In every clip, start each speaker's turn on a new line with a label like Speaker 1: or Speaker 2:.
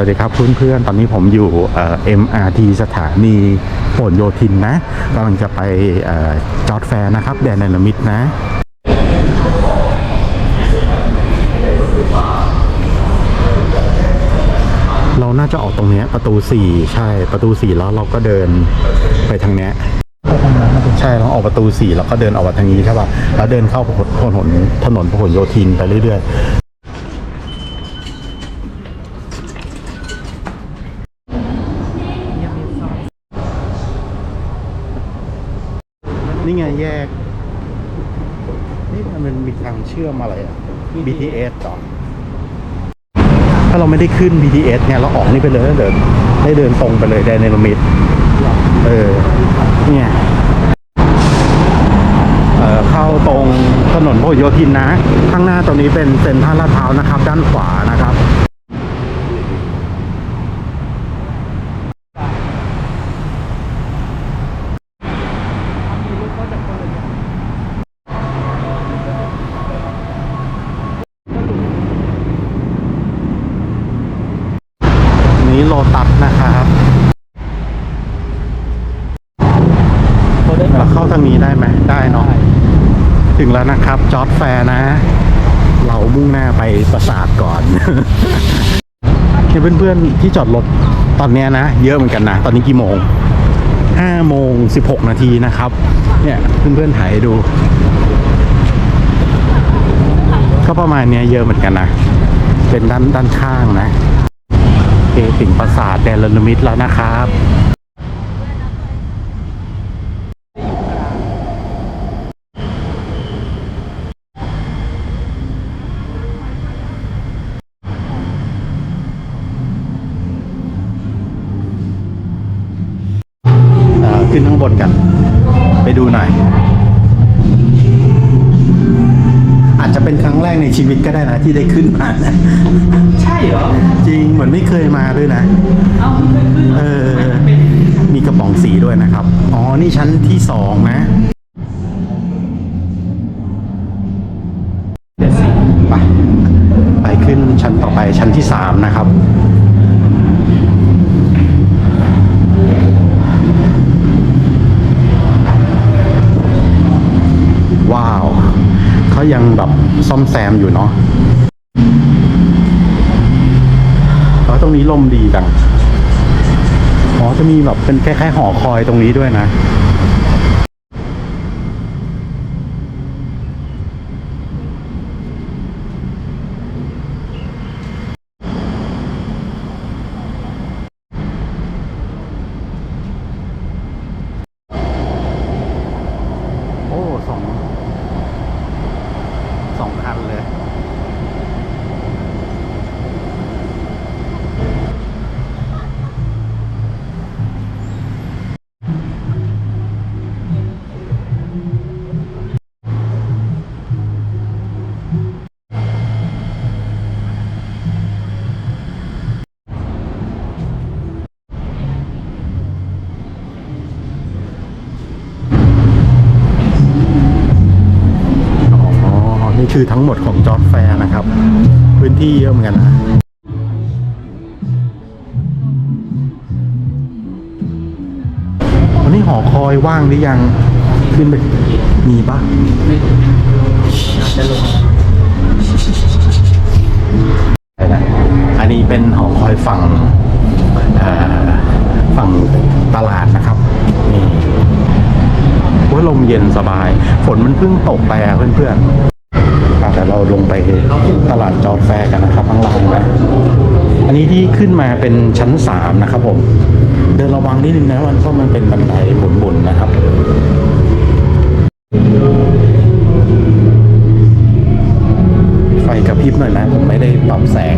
Speaker 1: วัสดีครับเพื่อนๆ ตอนนี้ผมอยู่เอ่อ MRT สถานีผลโยธินนะกำลังจะไปอจอดแฟร์นะครับ แดนนมิดนะเราน่าจะออกตรงนี้ประตู 4 ใช่ประตู 4 แล้วเราก็เดินไปทางเนี้ยใช่เราออกประตู 4 แล้วก็เดินออกมาทางนี้ใช่ป่ะแล้วเดินเข้าถนนถนนพหลโยธินไปเรื่อย ไงแยก นี่มันมีทางเชื่อมอะไรอะ BTS ต่อ ถ้าเราไม่ได้ขึ้น BTS เนี่ยเราออกนี่ไปเลยแล้วเดินได้เดินตรงไปเลยไดนามิดเออ เนี่ยเอ่อเข้าตรงถนนพหลโยธินนะ ข้างหน้าตรงนี้เป็นเซ็นทรัลลาดพร้าวนะครับ ด้านขวานะครับ นี้โลตัสนะครับเราเข้าทางนี้ได้ไหมได้เนาะถึงแล้วนะครับ จอร์ดแฟร์นะ เรามุ่งหน้าไปปราสาทก่อนเนี่ยเพื่อนๆที่จอดรถตอนเนี้ยนะ เยอะเหมือนกันนะ ตอนนี้กี่โมงห้าโมงสิบหกนาทีนะครับ เนี่ยเพื่อนๆถ่ายให้ดู ก็ประมาณเนี้ยเยอะเหมือนกันนะ เป็นด้านด้านข้างนะโอ เคถึงปราสาทแดนลนมิตรแล้วนะครับเอ่อขึ้นข้างบนกัน ไปดูหน่อย อาจจะเป็นครั้งแรกในชีวิตก็ได้นะที่ได้ขึ้นมานะ
Speaker 2: ใช่เหรอ
Speaker 1: จริง เหมือนไม่เคยมาด้วยนะ
Speaker 2: เอ้าไม่เคยขึ้น
Speaker 1: เออ
Speaker 2: เป็น
Speaker 1: มีกระป๋องสีด้วยนะครับ อ๋อ นี่ชั้นที่สองนะ
Speaker 2: เดี๋ยวสิ
Speaker 1: ไปไปขึ้นชั้นต่อไปชั้นที่สามนะครับว้าว เขายังแบบซ่อมแซมอยู่เนาะแล้วตรง นี้ลมดีจัง อ๋อ จะมีแบบเป็นคล้ายๆหอคอยตรงนี้ด้วยนะ คือทั้งหมดของจอร์ดแฟร์นะครับ พื้นที่เยอะเหมือนกันนะวันนี้หอคอยว่างหรือยัง ขึ้นไป มีปะ
Speaker 2: จะลง
Speaker 1: ใช่นะอันนี้เป็นหอคอยฝั่งฝั่งตลาดนะครับนี่ว่าลมเย็นสบาย ฝนมันเพิ่งตกไปเพื่อนๆ งไปตลาดจอร์ดแฟกันนะครับข้างล่างนะอันนี้ที่ขึ้นมาเป็นชั้นสามนะครับผม เดินระวังนิดนึงนะมันเพราะมันเป็นบันไดหมุนๆนะครับไฟกระพริบหน่อยนะผมไม่ได้ปรับแสง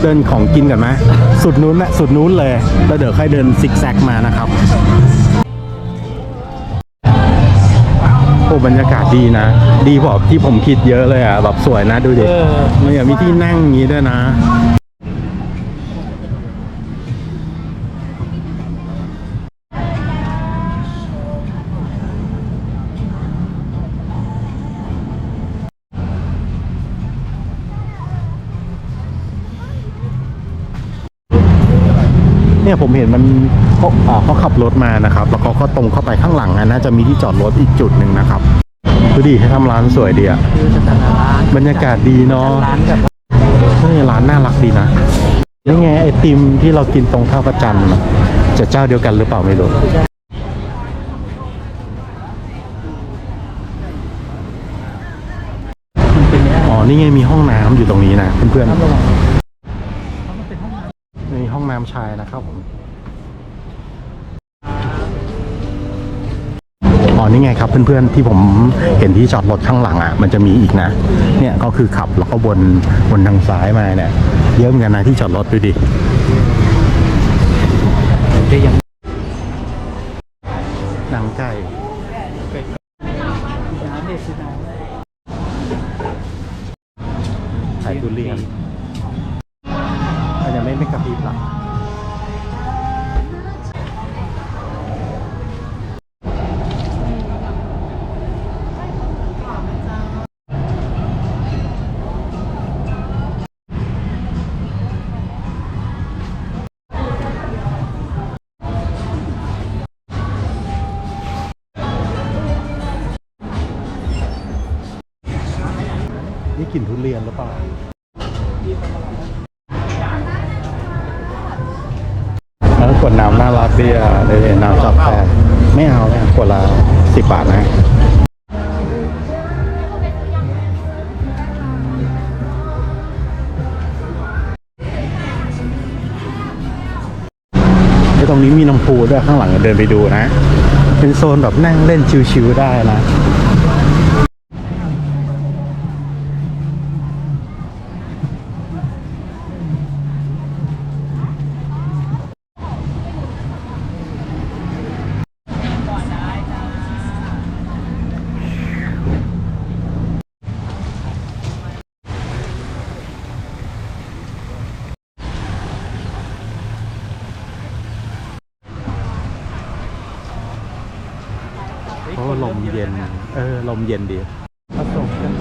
Speaker 1: เริ่มเดินของกินกันไหมสุดนู้นนะสุดนู้นเลย แล้วเดี๋ยวค่อยเดินซิกแซกมานะครับโอ้บรรยากาศดีนะ ดีกว่าที่ผมคิดเยอะเลยอะแบบสวยนะดูดิ
Speaker 2: เออ
Speaker 1: มันอยากมีที่นั่งอย่างนี้ด้วยนะ เนี่ยผมเห็นมันเขาเขาขับรถมานะครับ แล้วเขาก็ตรงเข้าไปข้างหลังอะน่าจะมีที่จอดรถอีกจุดหนึ่งนะครับดูดิให้ทำร้านสวยดีอะบรรยากาศดีเนาะ
Speaker 2: นแบบว่
Speaker 1: ร้านน่ารักดีนะนี่ไงไอติมที่เรากินตรงท่าประจันนะจะเจ้าเดียวกันหรือเปล่าไม่รู้อ๋อนี่ไงมีห้องน้ำอยู่ตรงนี้นะเพื่อน
Speaker 2: ค รับระวัง
Speaker 1: ๆมีห้องน้ำชายนะครับผมอ๋อนี่ไงครับเพื่อนๆที่ผมเห็นที่จอดรถข้างหลังอะมันจะมีอีกนะ เนี่ยก็คือขับแล้วก็วนวนทางซ้ายมาเนี่ยเยอะเหมือนกันนะที่จอดรถดูดิ
Speaker 2: จะยัง
Speaker 1: หนังไก่
Speaker 2: น้ำเด็ดคือน้
Speaker 1: ไข่ทุเรียน เรียนหรือเปล่าแล้วขวดน้ำน่ารักดีอะเลยน้ำจับแพรไม่เอาเนี่ยขวดละสิบบาทนะไอ้ตรงนี้มีน้ำพุด้วยข้างหลังเดินไปดูนะ เป็นโซนแบบนั่งเล่นชิวๆได้นะ เพราะว่าลมเย็น เออ ลมเย็นดี
Speaker 2: ผสมกัน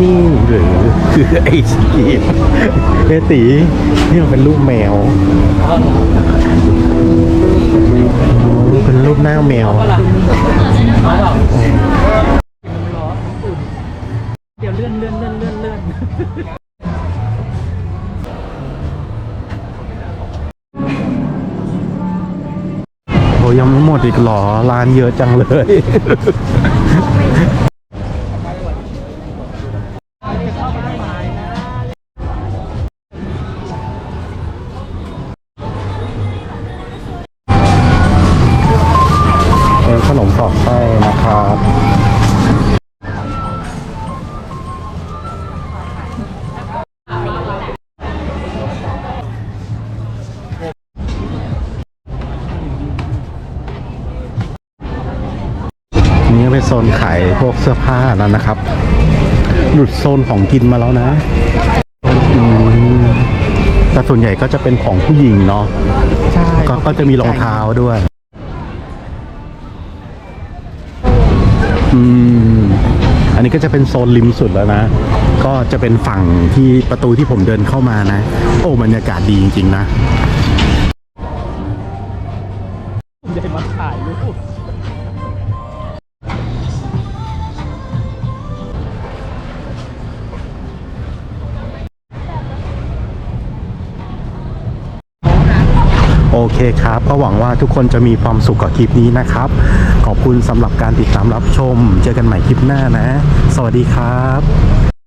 Speaker 1: นี่หรือคือไอศกรีมเอตีนี่มันเป็นรูปแมว เป็นรูปหน้าแมว
Speaker 2: ยั
Speaker 1: งไม่หมดอีกหรอร้านเยอะจังเลย เป็นขนมสอดไส้นะครับ นี่ก็เป็นโซนขายพวกเสื้อผ้าแล้วนะครับ หลุดโซนของกินมาแล้วนะอืมแต่ส่วนใหญ่ก็จะเป็นของผู้หญิงเนาะ
Speaker 2: ใช่
Speaker 1: ก็ก็จะมีรองเท้าด้วย อืม อันนี้ก็จะเป็นโซนริมสุดแล้วนะ ก็จะเป็นฝั่งที่ประตูที่ผมเดินเข้ามานะ โอ้บรรยากาศดีจริงๆนะ โอเคครับ ก็หวังว่าทุกคนจะมีความสุขกับคลิปนี้นะครับ ขอบคุณสำหรับการติดตามรับชม เจอกันใหม่คลิปหน้านะ สวัสดีครับ